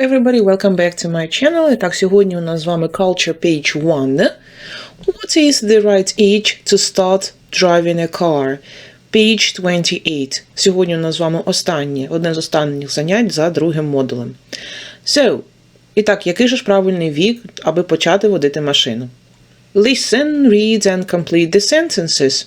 everybody, welcome back to my channel. І так, сьогодні у нас з вами Culture Page 1. What is the right age to start driving a car? Page 28. Сьогодні у нас з вами останнє, одне з останніх занять за другим модулем. So, і так, який же ж правильний вік, аби почати водити машину? Listen, read and complete the sentences.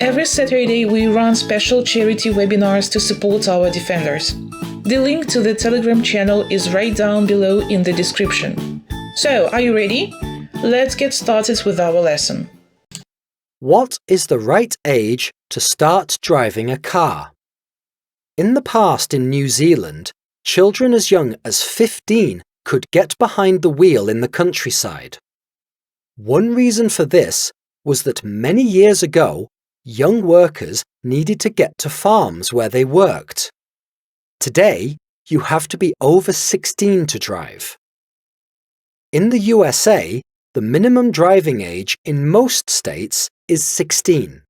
Every Saturday, we run special charity webinars to support our defenders. The link to the Telegram channel is right down below in the description. So, are you ready? Let's get started with our lesson. What is the right age to start driving a car? In the past in New Zealand, children as young as 15 could get behind the wheel in the countryside. One reason for this was that many years ago, young workers needed to get to farms where they worked. Today, you have to be over 16 to drive. In the USA, the minimum driving age in most states is 16.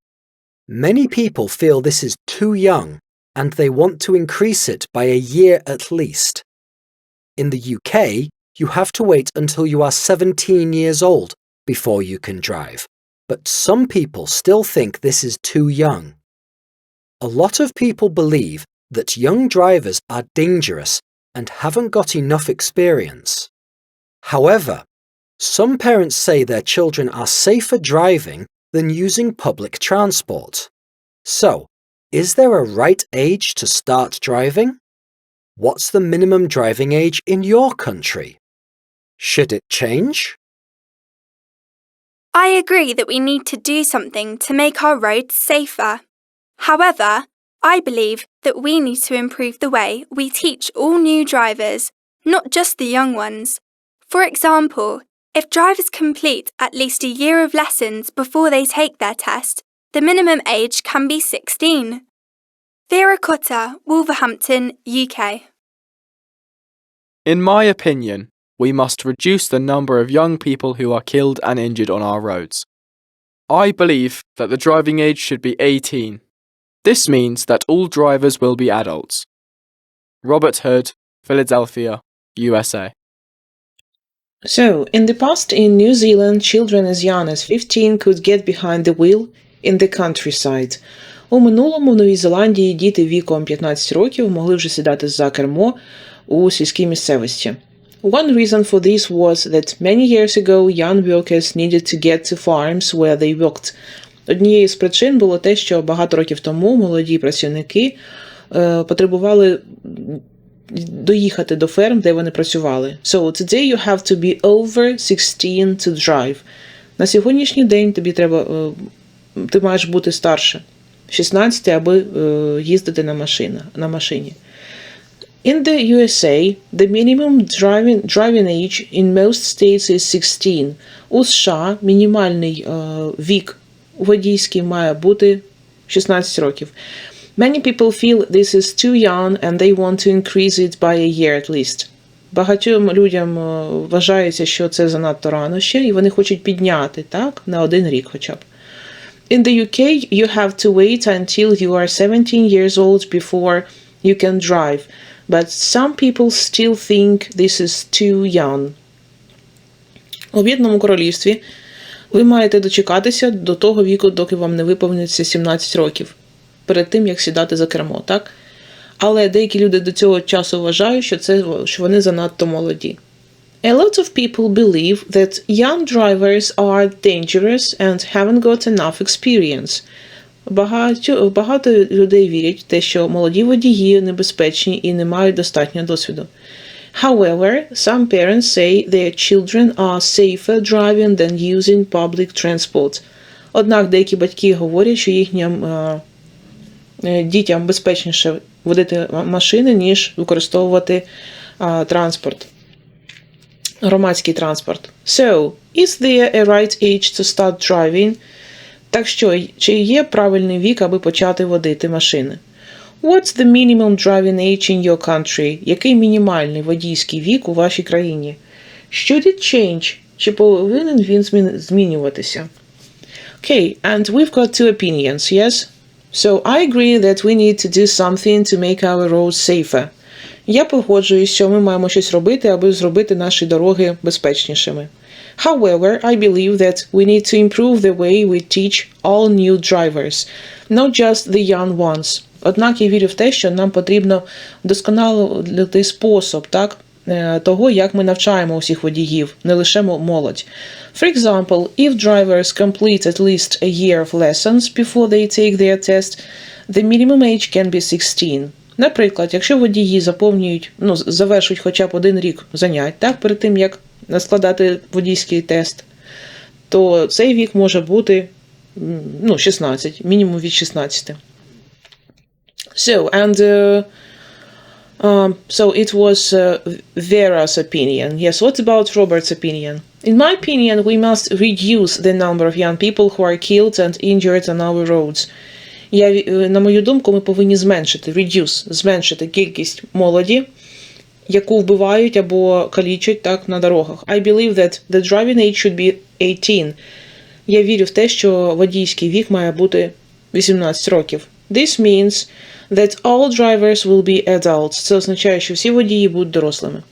Many people feel this is too young and they want to increase it by a year at least. In the UK, you have to wait until you are 17 years old before you can drive, but some people still think this is too young. A lot of people believe that young drivers are dangerous and haven't got enough experience. However, some parents say their children are safer driving than using public transport. So, is there a right age to start driving? What's the minimum driving age in your country? Should it change? I agree that we need to do something to make our roads safer. However, I believe that we need to improve the way we teach all new drivers, not just the young ones. For example, if drivers complete at least a year of lessons before they take their test, the minimum age can be 16. Vera Cotta, Wolverhampton, UK. In my opinion, we must reduce the number of young people who are killed and injured on our roads. I believe that the driving age should be 18. This means that all drivers will be adults. Robert Hood, Philadelphia, USA. So, in the past in New Zealand, children as young as 15 could get behind the wheel in the countryside. У минулому в Новій Зеландії діти віком 15 років могли вже сідати за кермо у сільській місцевості. One reason for this was that many years ago young workers needed to get to farms where they worked. Однією з причин було те, що багато років тому молоді працівники е, потребували доїхати до ферм, де вони працювали. So today you have to be over 16 to drive. На сьогоднішній день тобі треба, е, ти маєш бути старше 16, аби е, їздити на, машина, на машині. In the USA, the minimum driving, driving age in most states is 16. У США мінімальний е, вік водійський має бути 16 років. Many people feel this is too young and they want to increase it by a year at least. Багатьом людям е, вважається, що це занадто рано ще, і вони хочуть підняти так, на один рік хоча б. In the UK, you have to wait until you are 17 years old before you can drive, But some people still think this is too young. У Об'єднаному королівстві ви маєте дочекатися до того віку, доки вам не виповниться 17 років, перед тим, як сідати за кермо, так? Але деякі люди до цього часу вважають, що, це, що вони занадто молоді. A lot of people believe that young drivers are dangerous and haven't got enough experience. Багато, багато людей вірять в те, що молоді водії небезпечні і не мають достатньо досвіду. However, some parents say their children are safer driving than using public transport. Однак деякі батьки говорять, що їхнім е, е, дітям безпечніше водити машини, ніж використовувати а, транспорт. Громадський транспорт. So, is there a right age to start driving? Так що, чи є правильний вік, аби почати водити машини? What's the minimum driving age in your country? Який мінімальний водійський вік у вашій країні? Should it change? Чи повинен він змінюватися? Okay, and we've got two opinions, yes? So I agree that we need to do something to make our roads safer. Я погоджуюсь, що ми маємо щось робити, аби зробити наші дороги безпечнішими. However, I believe that we need to improve the way we teach all new drivers, not just the young ones. Однак я вірю в те, що нам потрібно вдосконалити спосіб так, е, того, як ми навчаємо усіх водіїв, не лише молодь. For example, if drivers complete at least a year of lessons before they take their test, the minimum age can be 16. Наприклад, якщо водії заповнюють, ну, завершують хоча б один рік занять, так, перед тим як складати водійський тест, то цей вік може бути ну, 16, мінімум від 16. So, and uh, um, so it was uh, Vera's opinion. Yes, what about Robert's opinion? In my opinion, we must reduce the number of young people who are killed and injured on our roads. Я, е, на мою думку, ми повинні зменшити, reduce, зменшити кількість молоді, яку вбивають або калічать так на дорогах. I believe that the driving age should be 18. Я вірю в те, що водійський вік має бути 18 років. This means that all drivers will be adults. Це означає, що всі водії будуть дорослими.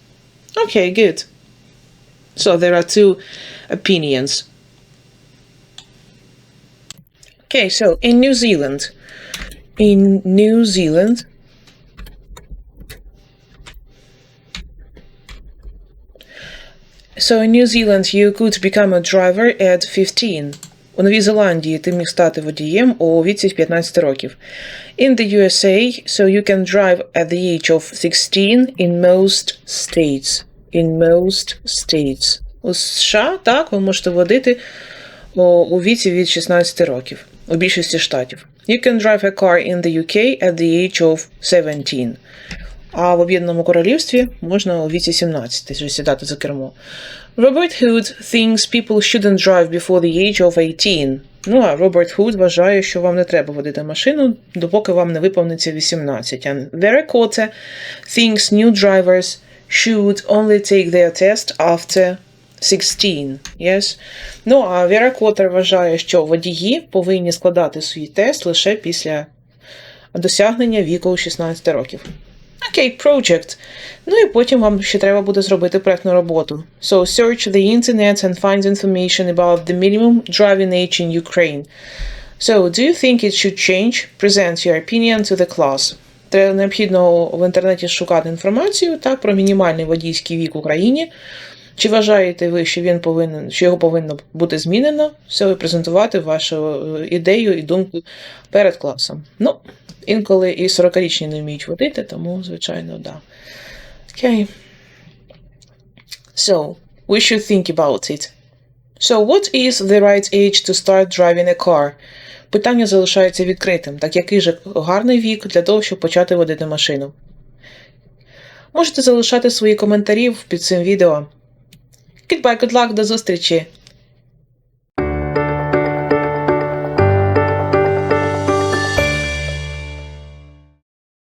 Okay, good. So there are two opinions. Okay, so in New Zealand, in New Zealand, so in New Zealand you could become a driver at 15. У Новій Зеландії ти міг стати водієм у віці 15 років. In the USA, so you can drive at the age of 16 in most states. In most states. У США, так, ви можете водити у, у віці від 16 років У більшості штатів. You can drive a car in the UK at the age of 17. А в Об'єднаному Королівстві можна у віці 17 вже сідати за кермо. Роберт Худ thinks people shouldn't drive before the age of 18. Ну а Роберт Худ вважає, що вам не треба водити машину, допоки вам не виповниться 18. And Vera Cote thinks new drivers should only take their test after 16. Yes? Ну, а Вера Котер вважає, що водії повинні складати свій тест лише після досягнення віку 16 років. Окей, project. Ну і потім вам ще треба буде зробити проектну роботу. So search the internet and find information about the minimum driving age in Ukraine. So, do you think it should change? Present your opinion to the class. Треба необхідно в інтернеті шукати інформацію так, про мінімальний водійський вік в Україні. Чи вважаєте ви, що він повинен, що його повинно бути змінено? Все і презентувати вашу е, ідею і думку перед класом. Ну, інколи і 40-річні не вміють водити, тому, звичайно, да. Окей. So, we should think about it. So, what is the right age to start driving a car? Питання залишається відкритим. Так який же гарний вік для того, щоб почати водити машину? Можете залишати свої коментарі під цим відео. Goodbye, good luck, до зустрічі!